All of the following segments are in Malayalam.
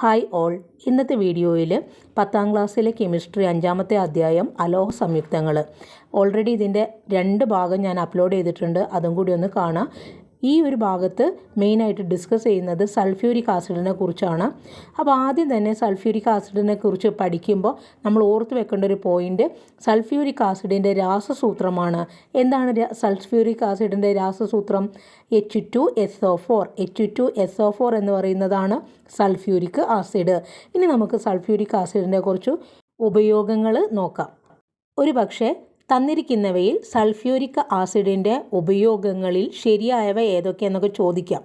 Hi all. ഇന്നത്തെ വീഡിയോയിൽ പത്താം ക്ലാസ്സിലെ കെമിസ്ട്രി അഞ്ചാമത്തെ അധ്യായം അലോഹ സംയുക്തങ്ങൾ ഓൾറെഡി ഇതിന്റെ രണ്ട് ഭാഗം ഞാൻ അപ്ലോഡ് ചെയ്തിട്ടുണ്ട്. അതും കൂടി ഒന്ന് കാണാം. ഈ ഒരു ഭാഗത്ത് മെയിനായിട്ട് ഡിസ്കസ് ചെയ്യുന്നത് സൾഫ്യൂരിക് ആസിഡിനെ കുറിച്ചാണ്. അപ്പോൾ ആദ്യം തന്നെ സൾഫ്യൂരിക് ആസിഡിനെ കുറിച്ച് പഠിക്കുമ്പോൾ നമ്മൾ ഓർത്ത് വെക്കേണ്ട ഒരു പോയിന്റ് സൾഫ്യൂരിക് ആസിഡിന്റെ രാസസൂത്രമാണ്. എന്താണ് സൾഫ്യൂരിക് ആസിഡിന്റെ രാസസൂത്രം? H two S O four H two S O four എന്ന് പറയുന്നതാണ് സൾഫ്യൂരിക് ആസിഡ്. ഇനി നമുക്ക് സൾഫ്യൂരിക് ആസിഡിനെ കുറിച്ച് ഉപയോഗങ്ങൾ നോക്കാം. ഒരു പക്ഷേ തന്നിരിക്കുന്നവയിൽ സൾഫ്യൂരിക് ആസിഡിന്റെ ഉപയോഗങ്ങളിൽ ശരിയായവ ഏതൊക്കെയെന്നൊക്കെ ചോദിക്കാം.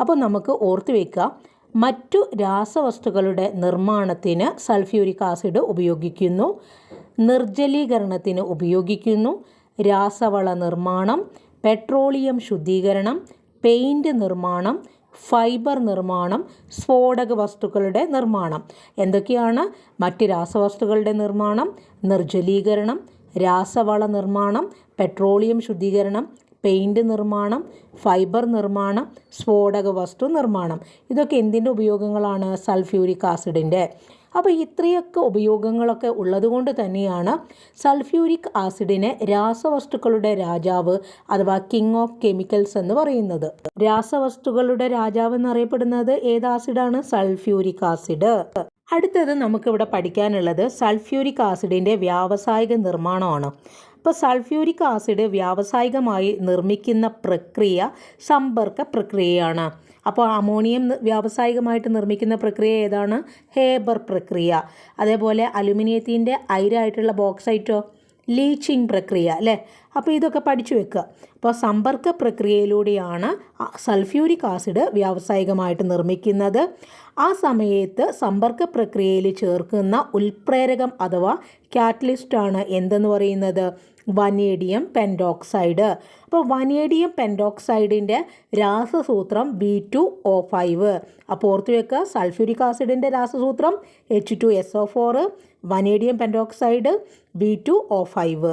അപ്പോൾ നമുക്ക് ഓർത്തു വയ്ക്കുക മറ്റു രാസവസ്തുക്കളുടെ നിർമ്മാണത്തിന് സൾഫ്യൂരിക് ആസിഡ് ഉപയോഗിക്കുന്നു. നിർജലീകരണത്തിന് ഉപയോഗിക്കുന്നു. രാസവള നിർമ്മാണം പെട്രോളിയം ശുദ്ധീകരണം പെയിന്റ് നിർമ്മാണം ഫൈബർ നിർമ്മാണം സ്ഫോടക വസ്തുക്കളുടെ നിർമ്മാണം. എന്തൊക്കെയാണ്? മറ്റ് രാസവസ്തുക്കളുടെ നിർമ്മാണം നിർജലീകരണം രാസവള നിർമ്മാണം പെട്രോളിയം ശുദ്ധീകരണം പെയിന്റ് നിർമ്മാണം ഫൈബർ നിർമ്മാണം സ്ഫോടക വസ്തു നിർമ്മാണം. ഇതൊക്കെ എന്തിന്റെ ഉപയോഗങ്ങളാണ് സൾഫ്യൂരിക് ആസിഡിന്റെ? അപ്പോൾ ഇത്രയൊക്കെ ഉപയോഗങ്ങളൊക്കെ ഉള്ളതുകൊണ്ട് തന്നെയാണ് സൾഫ്യൂരിക് ആസിഡിനെ രാസവസ്തുക്കളുടെ രാജാവ് അഥവാ കിങ് ഓഫ് കെമിക്കൽസ് എന്ന് പറയുന്നത്. രാസവസ്തുക്കളുടെ രാജാവ് എന്നറിയപ്പെടുന്നത് ഏത് ആസിഡാണ്? Sulphuric acid. അടുത്തത് നമുക്കിവിടെ പഠിക്കാനുള്ളത് സൾഫ്യൂരിക് ആസിഡിന്റെ വ്യാവസായിക നിർമ്മാണമാണ്. ഇപ്പോൾ സൾഫ്യൂരിക് ആസിഡ് വ്യാവസായികമായി നിർമ്മിക്കുന്ന പ്രക്രിയ സമ്പർക്ക പ്രക്രിയയാണ്. അപ്പോൾ അമോണിയം വ്യാവസായികമായിട്ട് നിർമ്മിക്കുന്ന പ്രക്രിയ ഏതാണ്? ഹേബർ പ്രക്രിയ. അതേപോലെ അലുമിനിയത്തിന്റെ അയിരായിട്ടുള്ള ബോക്സൈറ്റോ? ലീച്ചിങ് പ്രക്രിയ അല്ലേ? അപ്പോൾ ഇതൊക്കെ പഠിച്ചു വെക്കുക. അപ്പോൾ സമ്പർക്ക പ്രക്രിയയിലൂടെയാണ് സൾഫ്യൂരിക് ആസിഡ് വ്യാവസായികമായിട്ട് നിർമ്മിക്കുന്നത്. ആ സമയത്ത് സമ്പർക്ക പ്രക്രിയയിൽ ചേർക്കുന്ന ഉൽപ്രേരകം അഥവാ കാറ്റലിസ്റ്റാണ് എന്തെന്ന് പറയുന്നത്? Vanadium pentoxide. അപ്പോൾ വനേഡിയം പെൻഡോക്സൈഡിന്റെ രാസസൂത്രം ബി ടു ഒ ഫൈവ്. അപ്പോൾ ഓർത്ത് വെക്കുക സൾഫ്യൂരിക് ആസിഡിന്റെ രാസസൂത്രം H two S O four vanadium pentoxide B two O five.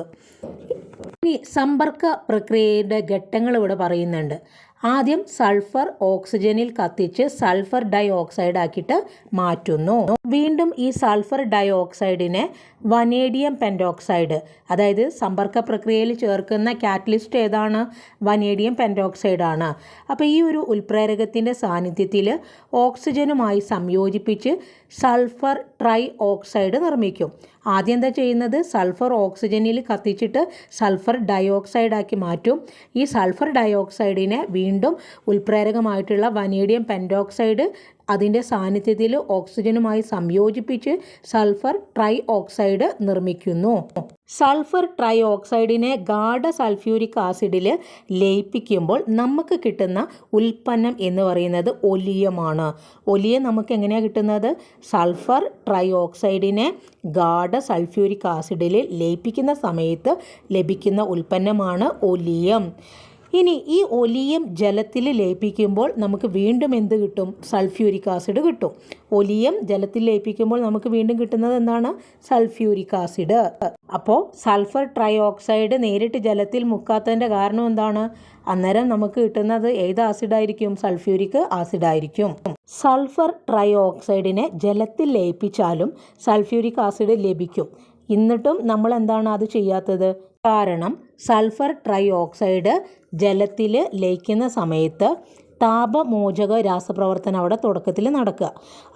ഇനി സമ്പർക്ക പ്രക്രിയയുടെ ഘട്ടങ്ങൾ ഇവിടെ പറയുന്നുണ്ട്. ആദ്യം സൾഫർ ഓക്സിജനിൽ കത്തിച്ച് സൾഫർ ഡൈ ഓക്സൈഡ് ആക്കിയിട്ട് മാറ്റുന്നു. വീണ്ടും ഈ സൾഫർ ഡൈ ഓക്സൈഡിനെ വനേഡിയം പെന്റോക്സൈഡ് അതായത് സമ്പർക്ക പ്രക്രിയയിൽ ചേർക്കുന്ന കാറ്റലിസ്റ്റ് ഏതാണ്? വനേഡിയം പെന്റോക്സൈഡ് ആണ് അപ്പോൾ ഈ ഒരു ഉൽപ്രേരകത്തിന്റെ സാന്നിധ്യത്തിൽ ഓക്സിജനുമായി സംയോജിപ്പിച്ച് സൾഫർ ട്രൈ ഓക്സൈഡ് നിർമ്മിക്കും. ആദ്യം എന്താ ചെയ്യുന്നത്? സൾഫർ ഓക്സിജനിൽ കത്തിച്ചിട്ട് സൾഫർ ഡൈ ആക്കി മാറ്റും. ഈ സൾഫർ ഡയോക്സൈഡിനെ വീണ്ടും ഉൽപ്രേരകമായിട്ടുള്ള വനേഡിയം പെൻഡോക്സൈഡ് അതിന്റെ സാന്നിധ്യത്തിൽ ഓക്സിജനുമായി സംയോജിപ്പിച്ച് സൾഫർ ട്രൈ ഓക്സൈഡ് നിർമ്മിക്കുന്നു. സൾഫർ ട്രൈ ഓക്സൈഡിനെ ഗാഢ സൾഫ്യൂരിക് ആസിഡിൽ ലയിപ്പിക്കുമ്പോൾ നമുക്ക് കിട്ടുന്ന ഉൽപ്പന്നം എന്ന് പറയുന്നത് ഒലിയമാണ്. ഒലിയം നമുക്ക് എങ്ങനെയാണ് കിട്ടുന്നത്? സൾഫർ ട്രൈ ഓക്സൈഡിനെ ഗാഢ സൾഫ്യൂരിക് ആസിഡിൽ ലയിപ്പിക്കുന്ന സമയത്ത് ലഭിക്കുന്ന ഉൽപ്പന്നമാണ് ഒലിയം. ഇനി ഈ ഒലിയം ജലത്തിൽ ലയിപ്പിക്കുമ്പോൾ നമുക്ക് വീണ്ടും എന്ത് കിട്ടും? സൾഫ്യൂരിക് ആസിഡ് കിട്ടും. ഒലിയം ജലത്തിൽ ലയിപ്പിക്കുമ്പോൾ നമുക്ക് വീണ്ടും കിട്ടുന്നത് എന്താണ്? Sulphuric acid. അപ്പോൾ സൾഫർ ട്രൈ ഓക്സൈഡ് നേരിട്ട് ജലത്തിൽ മുക്കാത്തതിന്റെ കാരണം എന്താണ്? അന്നേരം നമുക്ക് കിട്ടുന്നത് ഏത് ആസിഡായിരിക്കും? സൾഫ്യൂരിക് ആസിഡായിരിക്കും. സൾഫർ ട്രൈ ഓക്സൈഡിനെ ജലത്തിൽ ലയിപ്പിച്ചാലും സൾഫ്യൂരിക് ആസിഡ് ലഭിക്കും. എന്നിട്ടും നമ്മൾ എന്താണ് അത് ചെയ്യാത്തത്? കാരണം സൾഫർ ട്രൈ ഓക്സൈഡ് ജലത്തിൽ ലയിക്കുന്ന സമയത്ത് താപമോചക രാസപ്രവർത്തനം അവിടെ തുടക്കത്തിൽ നടക്കുക.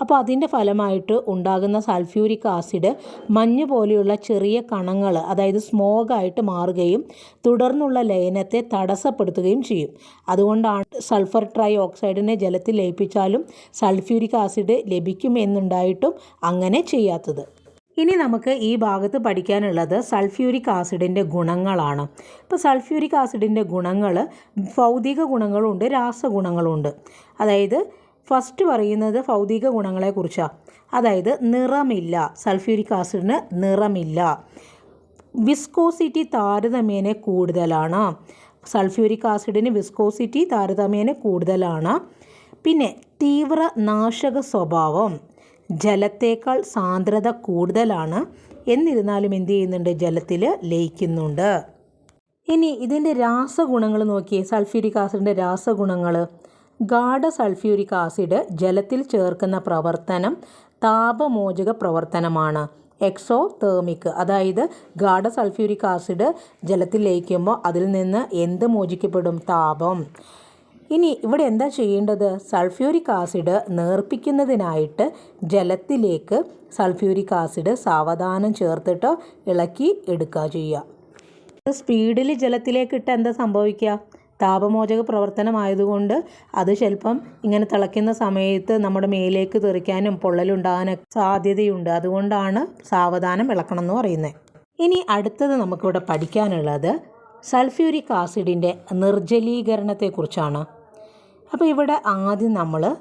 അപ്പോൾ അതിന്റെ ഫലമായിട്ട് ഉണ്ടാകുന്ന സൾഫ്യൂരിക് ആസിഡ് മഞ്ഞ് പോലെയുള്ള ചെറിയ കണങ്ങൾ അതായത് സ്മോഗായിട്ട് മാറുകയും തുടർന്നുള്ള ലയനത്തെ തടസ്സപ്പെടുത്തുകയും ചെയ്യും. അതുകൊണ്ടാണ് സൾഫർ ട്രൈ ഓക്സൈഡിനെ ജലത്തിൽ ലയിപ്പിച്ചാലും സൾഫ്യൂരിക് ആസിഡ് ലഭിക്കുമെന്നുണ്ടായിട്ടും അങ്ങനെ ചെയ്യാത്തത്. ഇനി നമുക്ക് ഈ ഭാഗത്ത് പഠിക്കാനുള്ളത് സൾഫ്യൂരിക് ആസിഡിന്റെ ഗുണങ്ങളാണ്. ഇപ്പോൾ സൾഫ്യൂരിക് ആസിഡിന്റെ ഗുണങ്ങൾ ഭൗതിക ഗുണങ്ങളുണ്ട് രാസഗുണങ്ങളുണ്ട്. അതായത് ഫസ്റ്റ് പറയുന്നത് ഭൗതിക ഗുണങ്ങളെക്കുറിച്ചാണ് അതായത് നിറമില്ല സൾഫ്യൂരിക് ആസിഡിന് നിറമില്ല. വിസ്കോസിറ്റി താരതമ്യേന കൂടുതലാണ്. സൾഫ്യൂരിക് ആസിഡിന് വിസ്കോസിറ്റി താരതമ്യേന കൂടുതലാണ്. പിന്നെ തീവ്ര നാശക സ്വഭാവം. ജലത്തേക്കാൾ സാന്ദ്രത കൂടുതലാണ്. എന്നിരുന്നാലും എന്ത് ചെയ്യുന്നുണ്ട്? ജലത്തിൽ ലയിക്കുന്നുണ്ട്. ഇനി ഇതിന്റെ രാസഗുണങ്ങൾ നോക്കിയേ. സൾഫ്യൂരിക് ആസിഡിന്റെ രാസഗുണങ്ങൾ. ഗാഢ സൾഫ്യൂരിക് ആസിഡ് ജലത്തിൽ ചേർക്കുന്ന പ്രവർത്തനം താപമോചക പ്രവർത്തനമാണ്. എക്സോ തേമിക് അതായത് ഗാഢ സൾഫ്യൂരിക് ആസിഡ് ജലത്തിൽ ലയിക്കുമ്പോൾ അതിൽ നിന്ന് എന്ത് മോചിക്കപ്പെടും? താപം. ഇനി ഇവിടെ എന്താ ചെയ്യേണ്ടത്? സൾഫ്യൂരിക് ആസിഡ് നേർപ്പിക്കുന്നതിനായിട്ട് ജലത്തിലേക്ക് സൾഫ്യൂരിക് ആസിഡ് സാവധാനം ചേർത്തിട്ട് ഇളക്കി എടുക്കുക ചെയ്യുക സ്പീഡിൽ ജലത്തിലേക്ക് ഇട്ട് എന്താ സംഭവിക്കുക താപമോചക പ്രവർത്തനമായതുകൊണ്ട് അത് ചിലപ്പം ഇങ്ങനെ തിളയ്ക്കുന്ന സമയത്ത് നമ്മുടെ മേലേക്ക് തെറിക്കാനും പൊള്ളലുണ്ടാകാനൊക്കെ സാധ്യതയുണ്ട്. അതുകൊണ്ടാണ് സാവധാനം ഇളക്കണം എന്ന് പറയുന്നത് ഇനി അടുത്തത് നമുക്കിവിടെ പഠിക്കാനുള്ളത് സൾഫ്യൂരിക് ആസിഡിന്റെ നിർജലീകരണത്തെക്കുറിച്ചാണ്. അപ്പോൾ ഇവിടെ ആദ്യം നമ്മൾ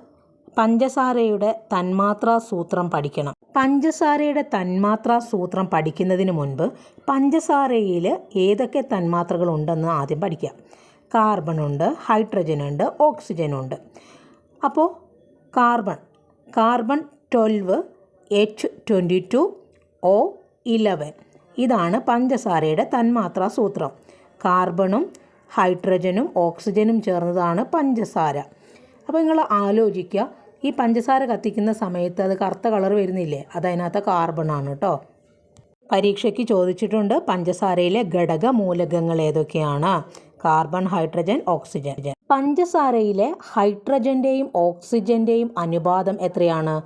പഞ്ചസാരയുടെ തന്മാത്രാ സൂത്രം പഠിക്കണം. പഞ്ചസാരയുടെ തന്മാത്രാ സൂത്രം പഠിക്കുന്നതിന് മുൻപ് പഞ്ചസാരയിൽ ഏതൊക്കെ തന്മാത്രകൾ ഉണ്ടെന്ന് ആദ്യം പഠിക്കാം. കാർബൺ ഉണ്ട് ഹൈഡ്രജൻ ഉണ്ട് ഓക്സിജൻ ഉണ്ട്. അപ്പോൾ carbon carbon twelve H twenty two O eleven. ഇതാണ് പഞ്ചസാരയുടെ തന്മാത്രാ സൂത്രം. കാർബണും ഹൈഡ്രജനും ഓക്സിജനും ചേർന്നതാണ് പഞ്ചസാര. അപ്പോൾ നിങ്ങൾ ആലോചിക്കുക ഈ പഞ്ചസാര കത്തിക്കുന്ന സമയത്ത് അത് കറുത്ത കളർ വരുന്നില്ലേ? അതതിനകത്ത് കാർബണാണ് കേട്ടോ പരീക്ഷയ്ക്ക് ചോദിച്ചിട്ടുണ്ട് പഞ്ചസാരയിലെ ഘടക മൂലകങ്ങൾ ഏതൊക്കെയാണ്? കാർബൺ ഹൈഡ്രജൻ ഓക്സിജൻ പഞ്ചസാരയിലെ ഹൈഡ്രജന്റെയും ഓക്സിജന്റെയും അനുപാതം എത്രയാണ്?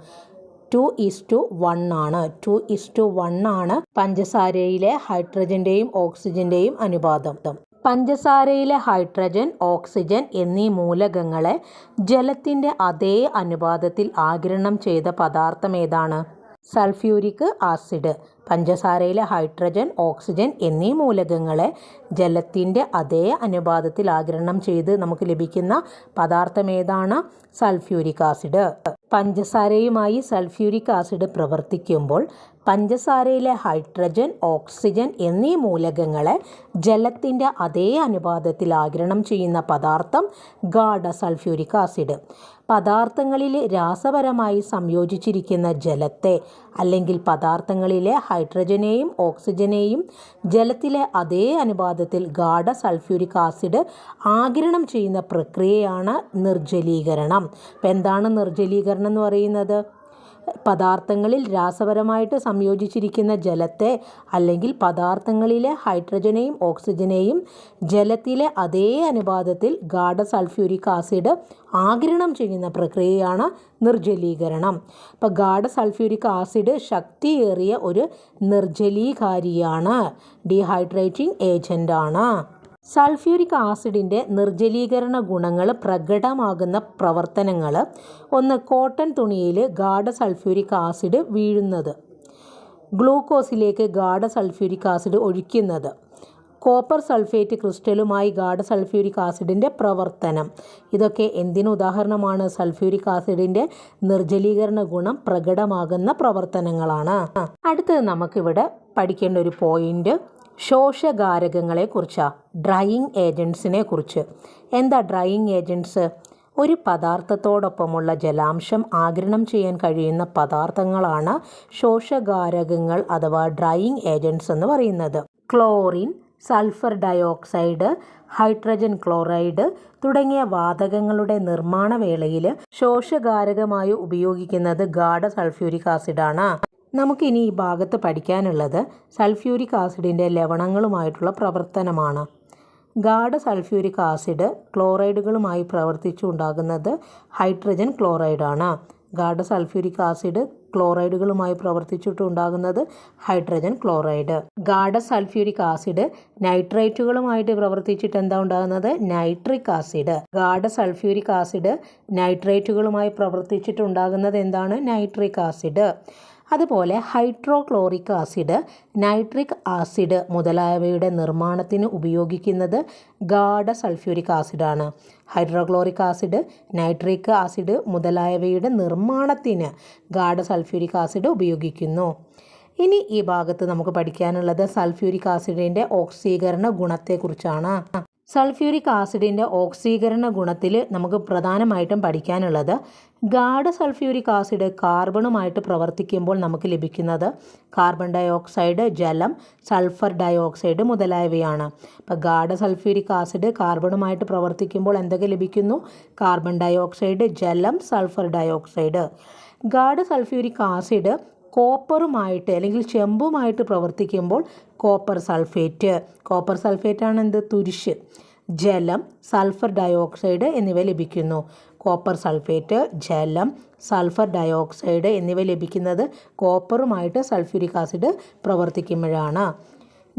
ടു ഇസ് ടു വൺ ആണ്. ടു ഇസ് ടു വൺ ആണ് പഞ്ചസാരയിലെ ഹൈഡ്രജന്റെയും ഓക്സിജന്റെയും അനുപാതം. പഞ്ചസാരയിലെ ഹൈഡ്രജൻ ഓക്സിജൻ എന്നീ മൂലകങ്ങളെ ജലത്തിന്റെ അതേ അനുപാതത്തിൽ ആഗിരണം ചെയ്ത പദാർത്ഥം ഏതാണ്? Sulphuric acid. പഞ്ചസാരയിലെ ഹൈഡ്രജൻ ഓക്സിജൻ എന്നീ മൂലകങ്ങളെ ജലത്തിന്റെ അതേ അനുപാതത്തിൽ ആഗിരണം ചെയ്ത് നമുക്ക് ലഭിക്കുന്ന പദാർത്ഥം ഏതാണ്? Sulphuric acid. പഞ്ചസാരയുമായി സൾഫ്യൂരിക് ആസിഡ് പ്രവർത്തിക്കുമ്പോൾ പഞ്ചസാരയിലെ ഹൈഡ്രജൻ ഓക്സിജൻ എന്നീ മൂലകങ്ങളെ ജലത്തിന്റെ അതേ അനുപാതത്തിൽ ആഗിരണം ചെയ്യുന്ന പദാർത്ഥം ഗാഢ സൾഫ്യൂരിക് ആസിഡ്. പദാർത്ഥങ്ങളിൽ രാസപരമായി സംയോജിച്ചിരിക്കുന്ന ജലത്തെ അല്ലെങ്കിൽ പദാർത്ഥങ്ങളിലെ ഹൈഡ്രജനെയും ഓക്സിജനെയും ജലത്തിലെ അതേ അനുപാതത്തിൽ ഗാഢ സൾഫ്യൂരിക് ആസിഡ് ആഗിരണം ചെയ്യുന്ന പ്രക്രിയയാണ് നിർജലീകരണം. അപ്പം എന്താണ് നിർജലീകരണം എന്ന് പറയുന്നത്? പദാർത്ഥങ്ങളിൽ രാസപരമായിട്ട് സംയോജിച്ചിരിക്കുന്ന ജലത്തെ അല്ലെങ്കിൽ പദാർത്ഥങ്ങളിലെ ഹൈഡ്രജനെയും ഓക്സിജനെയും ജലത്തിലെ അതേ അനുപാതത്തിൽ ഗാഢ സൾഫ്യൂരിക് ആസിഡ് ആഗിരണം ചെയ്യുന്ന പ്രക്രിയയാണ് നിർജലീകരണം. അപ്പോൾ ഗാഢ സൾഫ്യൂരിക് ആസിഡ് ശക്തിയേറിയ ഒരു നിർജലീകാരിയാണ്. ഡീഹൈഡ്രേറ്റിംഗ് ഏജന്റാണ് സൾഫ്യൂരിക് ആസിഡിന്റെ നിർജലീകരണ ഗുണങ്ങൾ പ്രകടമാകുന്ന പ്രവർത്തനങ്ങൾ ഒന്ന് കോട്ടൺ തുണിയിൽ ഗാഢ സൾഫ്യൂരിക് ആസിഡ് വീഴുന്നത്. ഗ്ലൂക്കോസിലേക്ക് ഗാഢ സൾഫ്യൂരിക് ആസിഡ് ഒഴിക്കുന്നത്. കോപ്പർ സൾഫേറ്റ് ക്രിസ്റ്റലുമായി ഗാഢ സൾഫ്യൂരിക് ആസിഡിന്റെ പ്രവർത്തനം. ഇതൊക്കെ എന്തിനു ഉദാഹരണമാണ്? സൾഫ്യൂരിക് ആസിഡിന്റെ നിർജലീകരണ ഗുണം പ്രകടമാകുന്ന പ്രവർത്തനങ്ങളാണ്. അടുത്തത് നമുക്കിവിടെ പഠിക്കേണ്ട ഒരു പോയിന്റ് ശോഷകാരകങ്ങളെ കുറിച്ചാണ് ഡ്രൈയിങ് ഏജൻസിനെ കുറിച്ച്. എന്താ ഡ്രൈയിങ് ഏജൻസ്? ഒരു പദാർത്ഥത്തോടൊപ്പമുള്ള ജലാംശം ആഗിരണം ചെയ്യാൻ കഴിയുന്ന പദാർത്ഥങ്ങളാണ് ശോഷകാരകങ്ങൾ അഥവാ ഡ്രൈയിങ് ഏജൻസ് എന്ന് പറയുന്നത്. Chlorine sulphur dioxide hydrogen chloride തുടങ്ങിയ വാതകങ്ങളുടെ നിർമ്മാണ വേളയിൽ ശോഷകാരകമായി ഉപയോഗിക്കുന്നത് ഗാഢ സൾഫ്യൂരിക് ആസിഡാണ്. നമുക്കിനി ഈ ഭാഗത്ത് പഠിക്കാനുള്ളത് സൾഫ്യൂരിക് ആസിഡിന്റെ ലവണങ്ങളുമായിട്ടുള്ള പ്രവർത്തനമാണ്. ഗാഢ സൾഫ്യൂരിക് ആസിഡ് ക്ലോറൈഡുകളുമായി പ്രവർത്തിച്ചുണ്ടാകുന്നത് ഹൈഡ്രജൻ ക്ലോറൈഡാണ്. ഗാഢ സൾഫ്യൂരിക് ആസിഡ് ക്ലോറൈഡുകളുമായി പ്രവർത്തിച്ചിട്ടുണ്ടാകുന്നത് ഹൈഡ്രജൻ ക്ലോറൈഡ്. ഗാഢ സൾഫ്യൂരിക് ആസിഡ് നൈട്രേറ്റുകളുമായിട്ട് പ്രവർത്തിച്ചിട്ട് എന്താ ഉണ്ടാകുന്നത്? Nitric acid. ഗാഢ സൾഫ്യൂരിക് ആസിഡ് നൈട്രേറ്റുകളുമായി പ്രവർത്തിച്ചിട്ടുണ്ടാകുന്നത് എന്താണ്? Nitric acid. അതുപോലെ ഹൈഡ്രോക്ലോറിക് ആസിഡ് നൈട്രിക് ആസിഡ് മുതലായവയുടെ നിർമ്മാണത്തിന് ഉപയോഗിക്കുന്നത് ഗാഢ സൾഫ്യൂരിക് ആസിഡാണ്. ഹൈഡ്രോക്ലോറിക് ആസിഡ് നൈട്രിക് ആസിഡ് മുതലായവയുടെ നിർമ്മാണത്തിന് ഗാഢ സൾഫ്യൂരിക് ആസിഡ് ഉപയോഗിക്കുന്നു. ഇനി ഈ ഭാഗത്ത് നമുക്ക് പഠിക്കാനുള്ളത് സൾഫ്യൂരിക് ആസിഡിന്റെ ഓക്സീകരണ ഗുണത്തെക്കുറിച്ചാണ്. സൾഫ്യൂരിക് ആസിഡിന്റെ ഓക്സീകരണ ഗുണത്തിൽ നമുക്ക് പ്രധാനമായിട്ടും പഠിക്കാനുള്ളത് ഗാഢ സൾഫ്യൂരിക് ആസിഡ് കാർബണുമായിട്ട് പ്രവർത്തിക്കുമ്പോൾ നമുക്ക് ലഭിക്കുന്നത് കാർബൺ ഡൈ ഓക്സൈഡ് ജലം സൾഫർ ഡൈ ഓക്സൈഡ് മുതലായവയാണ്. അപ്പോൾ ഗാഢ സൾഫ്യൂരിക് ആസിഡ് കാർബണുമായിട്ട് പ്രവർത്തിക്കുമ്പോൾ എന്തൊക്കെ ലഭിക്കുന്നു? കാർബൺ ഡൈ ഓക്സൈഡ് ജലം സൾഫർ ഡൈ ഓക്സൈഡ് ഗാഢ സൾഫ്യൂരിക് ആസിഡ് കോപ്പറുമായിട്ട് അല്ലെങ്കിൽ ചെമ്പുമായിട്ട് പ്രവർത്തിക്കുമ്പോൾ കോപ്പർ സൾഫേറ്റ്. കോപ്പർ സൾഫേറ്റ് ആണ് എന്ത്? തുരിശ്. ജലം സൾഫർ ഡയോക്സൈഡ് എന്നിവ ലഭിക്കുന്നു. കോപ്പർ സൾഫേറ്റ് ജലം സൾഫർ ഡയോക്സൈഡ് എന്നിവ ലഭിക്കുന്നത് കോപ്പറുമായിട്ട് സൾഫ്യൂരിക് ആസിഡ് പ്രവർത്തിക്കുമ്പോഴാണ്.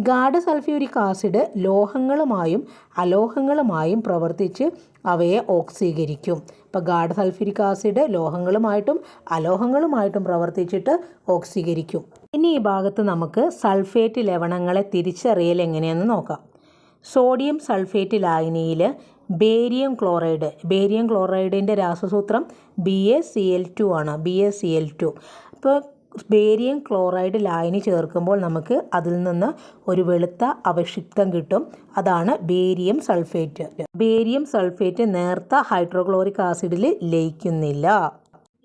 ഗാഢ സൾഫ്യൂരിക് ആസിഡ് ലോഹങ്ങളുമായും അലോഹങ്ങളുമായും പ്രവർത്തിച്ച് അവയെ ഓക്സീകരിക്കും. ഇപ്പോൾ ഗാഡ് സൾഫ്യൂരിക് ആസിഡ് ലോഹങ്ങളുമായിട്ടും അലോഹങ്ങളുമായിട്ടും പ്രവർത്തിച്ചിട്ട് ഓക്സീകരിക്കും. ഇനി ഈ ഭാഗത്ത് നമുക്ക് സൾഫേറ്റ് ലവണങ്ങളെ തിരിച്ചറിയൽ എങ്ങനെയെന്ന് നോക്കാം. സോഡിയം സൾഫേറ്റ് ലായനിയിൽ ബേരിയം ക്ലോറൈഡ്. ബേരിയം ക്ലോറൈഡിന്റെ രാസസൂത്രം B A C L two ആണ്. B A C L two അപ്പോൾ ബേരിയം ക്ലോറൈഡ് ലായനി ചേർക്കുമ്പോൾ നമുക്ക് അതിൽ നിന്ന് ഒരു വെളുത്ത അവക്ഷിപ്തം കിട്ടും. അതാണ് ബേരിയം സൾഫേറ്റ്. ബേരിയം സൾഫേറ്റ് നേർത്ത ഹൈഡ്രോക്ലോറിക് ആസിഡിൽ ലയിക്കുന്നില്ല.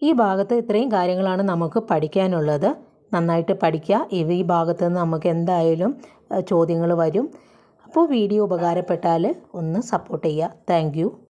ഈ ഭാഗത്ത് ഇത്രയും കാര്യങ്ങളാണ് നമുക്ക് പഠിക്കാനുള്ളത്. നന്നായിട്ട് പഠിക്കുക ഇവ ഈ ഭാഗത്ത് നിന്ന് നമുക്ക് എന്തായാലും ചോദ്യങ്ങൾ വരും. അപ്പോൾ വീഡിയോ ഉപകാരപ്പെട്ടാൽ ഒന്ന് സപ്പോർട്ട് ചെയ്യുക. താങ്ക്